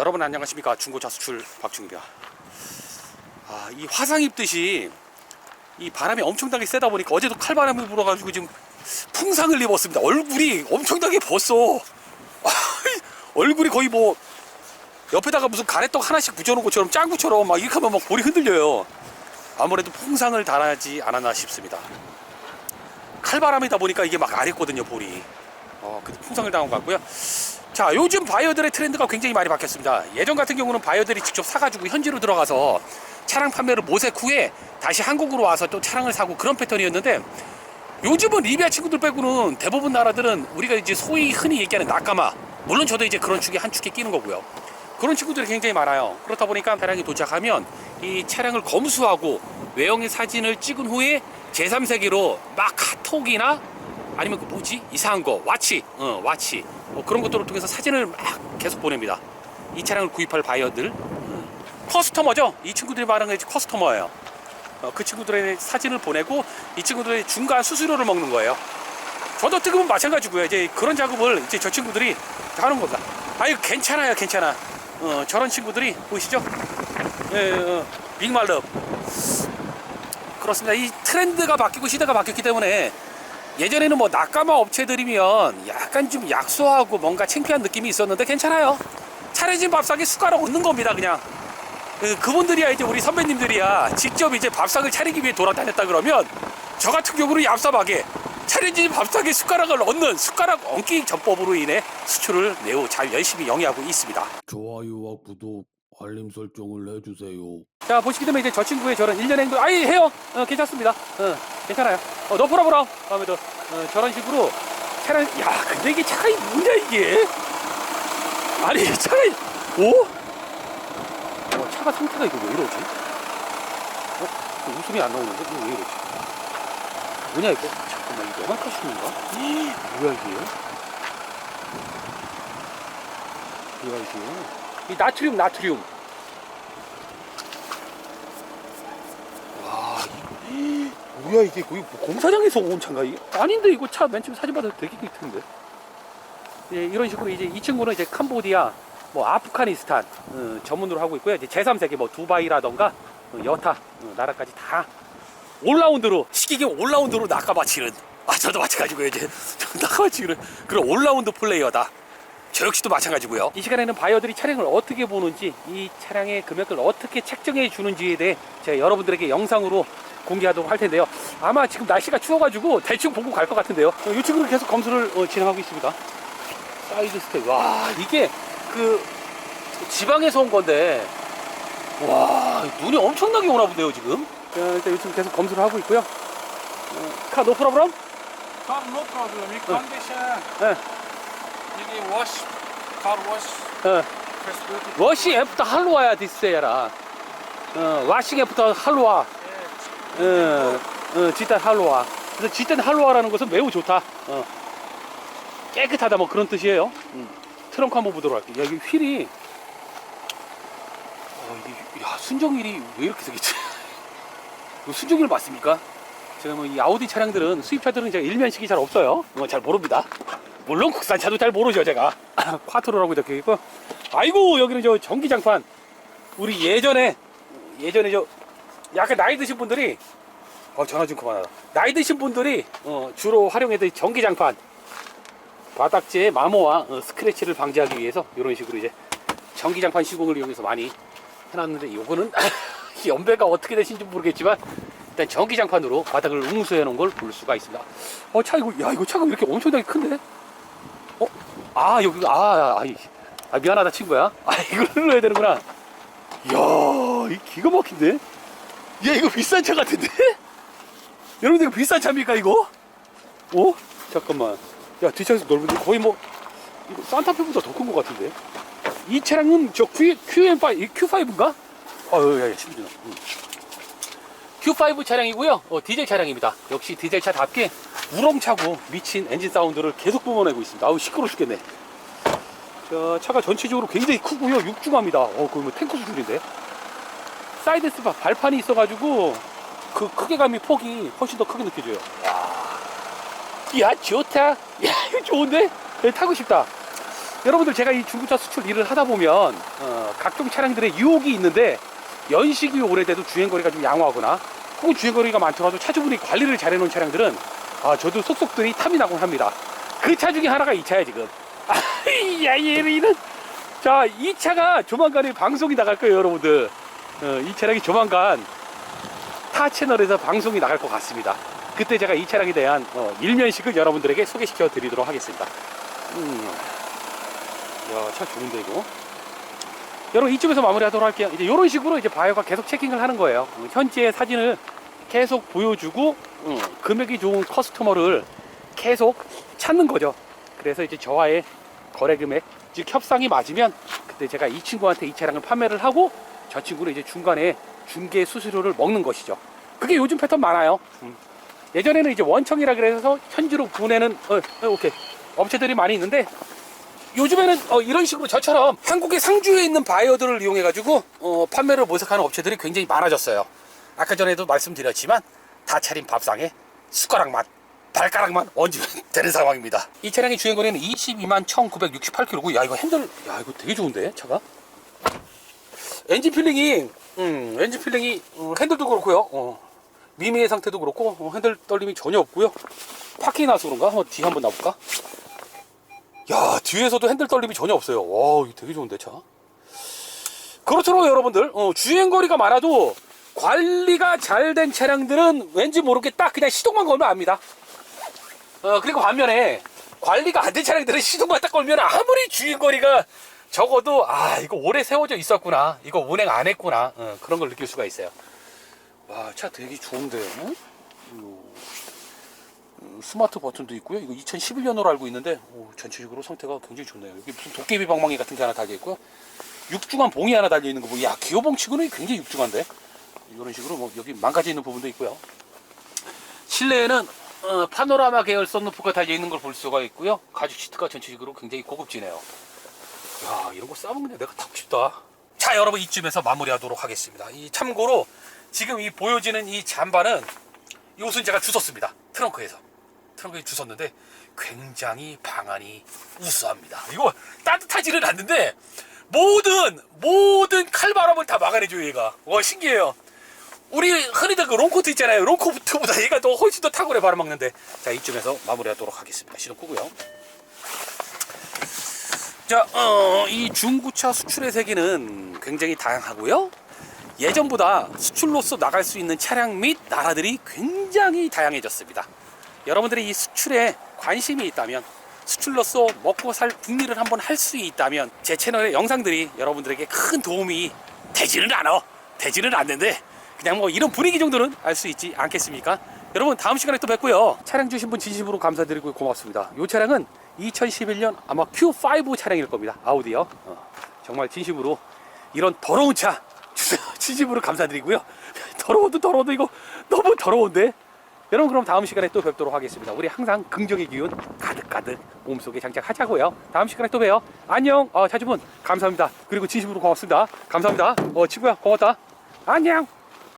여러분 안녕하십니까 중고차 수출 박중입니다. 아, 이 화상 입듯이 이 바람이 엄청나게 세다 보니까 어제도 칼바람이 불어가지고 지금 풍상을 입었습니다. 얼굴이 엄청나게 벗어. 얼굴이 거의 뭐 옆에다가 무슨 가래떡 하나씩 붙여놓은 것처럼 짱구처럼 막 이렇게 하면 막 볼이 흔들려요. 아무래도 풍상을 달하지 않았나 싶습니다. 칼바람이다 보니까 이게 막 아랬거든요 볼이. 어, 그 풍상을 당한 것 같고요. 자, 요즘 바이어들의 트렌드가 굉장히 많이 바뀌었습니다. 예전 같은 경우는 바이어들이 직접 사가지고 현지로 들어가서 차량 판매를 모색 후에 다시 한국으로 와서 또 차량을 사고 그런 패턴이었는데 요즘은 리비아 친구들 빼고는 대부분 나라들은 우리가 이제 소위 흔히 얘기하는 낙가마 물론 저도 이제 그런 축에 한 축에 끼는 거고요. 그런 친구들이 굉장히 많아요. 그렇다 보니까 차량이 도착하면 이 차량을 검수하고 외형의 사진을 찍은 후에 제3세계로 막 카톡이나 아니면 그 뭐지 이상한 거 와치 어 와치 뭐 그런 것들을 통해서 사진을 막 계속 보냅니다. 이 차량을 구입할 바이어들. 커스터머죠? 이 친구들이 말하는 게 커스터머예요. 어, 그 친구들의 사진을 보내고 이 친구들의 중간 수수료를 먹는 거예요. 저도 뜨거면 마찬가지고요. 이제 그런 작업을 이제 저 친구들이 하는 겁니다. 아유 괜찮아요 괜찮아. 어, 저런 친구들이 보이시죠? 예, 어, 빅말럽. 그렇습니다. 이 트렌드가 바뀌고 시대가 바뀌었기 때문에 예전에는 뭐 낙가마 업체들이면 약간 좀 약소하고 뭔가 창피한 느낌이 있었는데 괜찮아요. 차려진 밥상에 숟가락 얹는 겁니다, 그냥. 그, 그분들이야 이제 우리 선배님들이야 직접 이제 밥상을 차리기 위해 돌아다녔다 그러면 저 같은 경우는 얍삽하게 차려진 밥상에 숟가락을 얹는 숟가락 얹기 전법으로 인해 수출을 매우 잘 열심히 영위하고 있습니다. 좋아요와 구독, 알림 설정을 해주세요. 자 보시게 되면 이제 저 친구의 저런 일련의 행동 아이 해요 어, 괜찮습니다 어, 괜찮아요 어, 너 보라 다음에 또 어, 저런 식으로 차량 야 근데 이게 차가 뭐냐 이게 아니 차가 오? 어, 차가 상태가 이거 왜 이러지? 어? 그 웃음이 안 나오는데 이거 왜 이러지? 뭐냐 이거? 잠깐만 이거 에만 터시는가? 뭐야 이게? 뭐야 이게? 이 나트륨 나트륨 와, 이- 뭐야 이게 거의 뭐 공사장에서 온 차인가? 이게? 아닌데 이거 차 맨 처음 사진 때 되게 깨끗한데. 예, 이런 식으로 이제 이 친구는 이제 캄보디아, 뭐 아프가니스탄 어, 전문으로 하고 있고요. 이제 제3세계 뭐 두바이라던가 어, 여타 어, 나라까지 다 올라운드로 시기게 올라운드로 낚아바치는 아 저도 마찬가지고요 이제 낚아바치는 그런 올라운드 플레이어다. 저 역시도 마찬가지고요. 이 시간에는 바이어들이 차량을 어떻게 보는지, 이 차량의 금액을 어떻게 책정해 주는지에 대해 제가 여러분들에게 영상으로 공개하도록 할 텐데요. 아마 지금 날씨가 추워가지고 대충 보고 갈 것 같은데요. 어, 이 친구를 계속 검수를 어, 진행하고 있습니다. 사이드 스텝. 와, 이게 그 지방에서 온 건데, 와, 눈이 엄청나게 오나 본데요, 지금. 자, 일단 이 친구 계속 검수를 하고 있고요. 어, 카노 프로브럼? Car no problem. You condition. 예. You can wash. Car wash. 어. First duty. 워시 애프터 할로와야 디스에라. 어, 와싱 애프터 할로와. 어, 어, 쥐단 할로와. 그래서 쥐단 할로와라는 것은 매우 좋다. 어. 깨끗하다 뭐 그런 뜻이에요. 음. 트렁크 한번 보도록 할게요. 야, 이게 휠이 어, 이게, 야, 순정휠이 왜 이렇게 생겼지? 이거 순정휠 맞습니까? 제가 뭐 이 아우디 차량들은 수입차들은 제가 일면식이 잘 없어요. 뭐 잘 모릅니다. 물론 국산차도 잘 모르죠 제가. 콰트로라고 적혀 있고. 아이고 여기는 저 전기 장판. 우리 예전에 예전에 저 약간 나이 드신 분들이 어 전화 좀 그만하라. 나이 드신 분들이 어, 주로 활용했던 전기장판. 바닥재의 마모와 어, 스크래치를 방지하기 위해서 이런 식으로 이제 전기장판 시공을 이용해서 많이 해놨는데 요거는 연배가 어떻게 되신지 모르겠지만 일단 전기장판으로 바닥을 웅수해 놓은 걸 볼 수가 있습니다. 어 차 이거 야 이거 차가 왜 이렇게 엄청나게 큰데? 어? 아 여기 아, 아, 이- 아 미안하다 친구야. 아 이걸 눌러야 되는구나. 이야 이 기가 막힌데? 야 이거 비싼 차 같은데? 여러분들 이거 비싼 차입니까 이거? 어? 잠깐만. 야 뒷차에서 넓은데 거의 뭐 이거 산타페보다 더 큰 것 같은데? 이 차량은 저 Q, QM5, Q5인가? 어우, 야, 야, 힘들어. 응. Q5 차량이고요. 어, 디젤 차량입니다. 역시 디젤 차답게 우렁차고 미친 엔진 사운드를 계속 뿜어내고 있습니다. 아우, 시끄러 죽겠네. 자, 차가 전체적으로 굉장히 크고요. 육중합니다. 어, 거의 뭐 탱크 수준인데. 사이드 스파 발판이 있어가지고 그 크게감이 폭이 훨씬 더 크게 느껴져요. 야, 야 좋다. 야, 이거 좋은데? 야, 타고 싶다. 여러분들 제가 이 중고차 수출 일을 하다 보면 어, 각종 차량들의 유혹이 있는데 연식이 오래돼도 주행거리가 좀 양호하거나 혹은 주행거리가 많더라도 차주분이 관리를 잘 해놓은 차량들은 아 저도 속속들이 탐이 나곤 합니다. 그 차 중에 하나가 이 차야 지금. 아 야 얘는 자 이 차가 조만간에 방송이 나갈 거예요 여러분들. 어, 이 차량이 조만간 타 채널에서 방송이 나갈 것 같습니다. 그때 제가 이 차량에 대한 어, 일면식을 여러분들에게 소개시켜 드리도록 하겠습니다. 음. 야, 차 좋은데 이거. 여러분 이쯤에서 마무리하도록 할게요. 이제 이런 식으로 이제 바이오가 계속 체킹을 하는 거예요. 음, 현재 사진을 계속 보여주고 음, 금액이 좋은 커스터머를 계속 찾는 거죠. 그래서 이제 저와의 거래 금액, 즉 협상이 맞으면 그때 제가 이 친구한테 이 차량을 판매를 하고 저 친구는 이제 중간에 중개 수수료를 먹는 것이죠. 그게 요즘 패턴 많아요. 음. 예전에는 이제 원청이라 그래서 현지로 보내는 어, 어, 오케이 업체들이 많이 있는데 요즘에는 어, 이런 식으로 저처럼 한국의 상주에 있는 바이어들을 이용해 가지고 어, 판매를 모색하는 업체들이 굉장히 많아졌어요. 아까 전에도 말씀드렸지만 다 차린 밥상에 숟가락만 발가락만 얹으면 되는 상황입니다. 이 차량의 주행거리는 22만 1,968km고 야 이거 핸들 야 이거 되게 좋은데 차가 엔진 필링이 음, 엔진 필링이 음, 핸들도 그렇고요. 어, 미미의 상태도 그렇고 어, 핸들 떨림이 전혀 없고요. 파킹이 나서 그런가? 한번 뒤 한번 놔볼까? 야 뒤에서도 핸들 떨림이 전혀 없어요. 와 이거 되게 좋은데 차. 그렇더라고요 여러분들. 어, 주행거리가 많아도 관리가 잘 된 차량들은 왠지 모르게 딱 그냥 시동만 걸면 압니다. 어, 그리고 반면에 관리가 안 된 차량들은 시동만 딱 걸면 아무리 주행거리가 적어도 아 이거 오래 세워져 있었구나. 이거 운행 안 했구나. 어, 그런 걸 느낄 수가 있어요. 와 차 되게 좋은데. 어? 이거, 음, 스마트 버튼도 있고요. 이거 2011년으로 알고 있는데 오, 전체적으로 상태가 굉장히 좋네요. 여기 무슨 도깨비 방망이 같은 게 하나 달려 있고요. 육중한 봉이 하나 달려 있는 거 보면 야 기어봉 치고는 굉장히 육중한데? 이런 식으로 뭐 여기 망가져 있는 부분도 있고요. 실내에는 어, 파노라마 계열 썬루프가 달려 있는 걸 볼 수가 있고요. 가죽 시트가 전체적으로 굉장히 고급지네요 야 이런 거 그냥 내가 타고 싶다. 자 여러분 이쯤에서 마무리하도록 하겠습니다. 이 참고로 지금 이 보여지는 이 잠바는 이 옷은 제가 주웠습니다. 트렁크에서. 트렁크에 주웠는데 굉장히 방안이 우수합니다. 이거 따뜻하지는 않는데 모든 모든 칼바람을 다 막아내줘요 얘가. 와 신기해요. 우리 흔히들 그 롱코트 있잖아요. 롱코트보다 얘가 더 훨씬 더 탁월해 바람 막는데. 자 이쯤에서 마무리하도록 하겠습니다. 시동 끄고요 자, 어, 이 중고차 수출의 세계는 굉장히 다양하고요. 예전보다 수출로서 나갈 수 있는 차량 및 나라들이 굉장히 다양해졌습니다. 여러분들이 이 수출에 관심이 있다면 수출로서 먹고 살 국리를 한번 할 수 있다면 제 채널의 영상들이 여러분들에게 큰 도움이 되지는 않아. 되지는 않는데 그냥 뭐 이런 분위기 정도는 알 수 있지 않겠습니까? 여러분 다음 시간에 또 뵙고요. 차량 주신 분 진심으로 감사드리고 고맙습니다. 이 차량은 2011년 아마 Q5 차량일 겁니다. 아우디요. 어, 정말 진심으로 이런 더러운 차. 진심으로 감사드리고요. 더러워도 더러워도 이거 너무 더러운데. 여러분 그럼 다음 시간에 또 뵙도록 하겠습니다. 우리 항상 긍정의 기운 가득가득 몸속에 장착하자고요. 다음 시간에 또 봬요. 안녕. 어, 차주분 감사합니다. 그리고 진심으로 고맙습니다. 감사합니다. 어, 친구야 고맙다. 안녕.